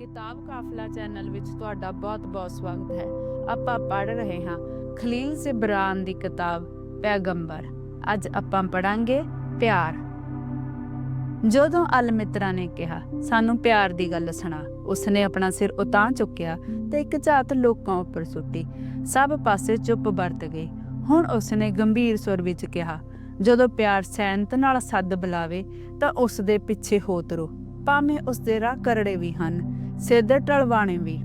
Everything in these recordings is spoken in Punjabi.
ਕਿਤਾਬ ਕਾਫਲਾ ਚੈਨਲ ਵਿੱਚ ਤੁਹਾਡਾ ਬਹੁਤ-ਬਹੁਤ ਸਵਾਗਤ ਹੈ। ਆਪਾਂ ਪੜ੍ਹ ਰਹੇ ਹਾਂ ਖਲੀਲ ਸਿਬਰਾਨ ਦੀ ਕਿਤਾਬ ਪੈਗੰਬਰ। ਅੱਜ ਆਪਾਂ ਪੜਾਂਗੇ ਪਿਆਰ। ਜਦੋਂ ਅਲ ਨੇ ਕਿਹਾ, ਸਾਨੂੰ ਪਿਆਰ ਦੀ ਗੱਲ ਸੁਣਾ। ਉਸਨੇ ਆਪਣਾ ਸਿਰ ਉਤਾਂ ਚੁੱਕਿਆ ਤੇ ਇੱਕ ਝਾਤ ਲੋਕਾਂ ਉੱਪਰ ਸੁੱਟੀ। ਸਭ ਪਾਸੇ ਚੁੱਪ ਵਰਤ ਗਈ ਹੁਣ ਉਸਨੇ ਗੰਭੀਰ ਸੁਰ ਵਿੱਚ ਕਿਹਾ, ਜਦੋਂ ਪਿਆਰ ਸੈਂਤ ਨਾਲ ਸੱਦ ਬੁਲਾਵੇ, ਤਾਂ ਉਸ ਦੇ ਪਿੱਛੇ ਹੋ ਤਰੋ। ਭਾਵੇਂ ਉਸ ਦੇ ਰਾਹ ਕਰੜੇ ਵੀ ਹਨ ਸਿੱਧ ਟਲਵਾਣੇ ਵੀ।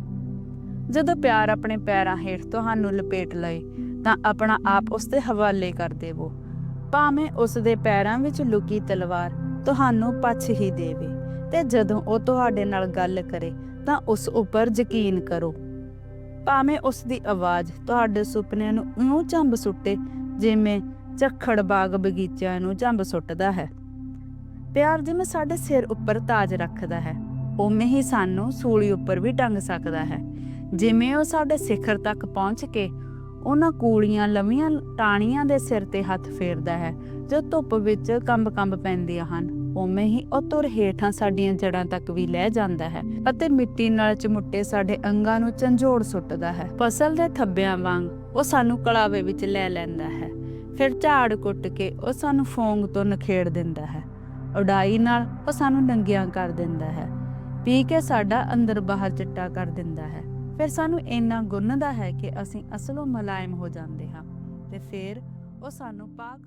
ਜਦੋਂ ਪਿਆਰ ਆਪਣੇ ਪੈਰਾਂ ਹੇਠ ਤੁਹਾਨੂੰ ਲਪੇਟ ਲਏ, ਤਾਂ ਆਪਣਾ ਆਪ ਉਸ ਦੇ ਹਵਾਲੇ ਕਰ ਦੇਵੋ। ਭਾਵੇਂ ਉਸ ਦੇ ਪੈਰਾਂ ਵਿੱਚ ਲੁਕੀ ਤਲਵਾਰ ਤੁਹਾਨੂੰ ਪਛ ਹੀ ਦੇਵੇ, ਤੇ ਜਦੋਂ ਉਹ ਤੁਹਾਡੇ ਨਾਲ ਗੱਲ ਕਰੇ, ਤਾਂ ਉਸ ਉੱਪਰ ਯਕੀਨ ਕਰੋ। ਭਾਵੇਂ ਉਸ ਦੀ ਆਵਾਜ਼ ਤੁਹਾਡੇ ਸੁਪਨਿਆਂ ਨੂੰ ਇਉਂ ਚੰਬ ਸੁੱਟੇ, ਜਿਵੇਂ ਝੱਖੜ ਬਾਗ ਬਗੀਚਿਆਂ ਨੂੰ ਚੰਬ ਸੁੱਟਦਾ ਹੈ। ਪਿਆਰ ਜਿਵੇਂ ਸਾਡੇ ਸਿਰ ਉੱਪਰ ਤਾਜ ਰੱਖਦਾ ਹੈ ਉਵੇਂ ਹੀ ਸਾਨੂੰ ਸੂਲੀ ਉੱਪਰ ਵੀ ਟੰਗ ਸਕਦਾ ਹੈ। ਜਿਵੇਂ ਉਹ ਸਾਡੇ ਸਿਖਰ ਤੱਕ ਪਹੁੰਚ ਕੇ ਉਹਨਾਂ ਕੂੜੀਆਂ ਲੰਮੀਆਂ ਟਾਣੀਆਂ ਦੇ ਸਿਰ ਤੇ ਹੱਥ ਫੇਰਦਾ ਹੈ, ਜੋ ਧੁੱਪ ਵਿੱਚ ਕੰਬ-ਕੰਬ ਪੈਂਦੀਆਂ ਹਨ। ਉਵੇਂ ਹੀ ਉਹ ਤੁਰ ਹੇਠਾਂ ਸਾਡੀਆਂ ਜੜਾਂ ਤੱਕ ਵੀ ਲੈ ਜਾਂਦਾ ਹੈ ਅਤੇ ਮਿੱਟੀ ਨਾਲ ਚਮੁੱਟੇ ਸਾਡੇ ਅੰਗਾਂ ਨੂੰ ਝੰਜੋੜ ਸੁੱਟਦਾ ਹੈ। ਫਸਲ ਦੇ ਥੱਬਿਆਂ ਵਾਂਗ ਉਹ ਸਾਨੂੰ ਕਲਾਵੇ ਵਿੱਚ ਲੈ ਲੈਂਦਾ ਹੈ। ਫਿਰ ਝਾੜ ਕੁੱਟ ਕੇ ਉਹ ਸਾਨੂੰ ਫੋਂਗ ਤੋਂ ਨਖੇੜ ਦਿੰਦਾ ਹੈ। ਉਡਾਈ ਨਾਲ ਉਹ ਸਾਨੂੰ ਨੰਗੀਆਂ ਕਰ ਦਿੰਦਾ ਹੈ। ਪੀ ਕੇ ਸਾਡਾ ਅੰਦਰ ਬਾਹਰ ਚਿੱਟਾ ਕਰ ਦਿੰਦਾ ਹੈ। ਫਿਰ ਸਾਨੂੰ ਇੰਨਾ ਗੁੰਨਦਾ ਹੈ ਕਿ ਅਸੀਂ ਅਸਲੋਂ ਮਲਾਇਮ ਹੋ ਜਾਂਦੇ ਹਾਂ। ਤੇ ਫਿਰ ਉਹ ਸਾਨੂੰ ਪਾਕ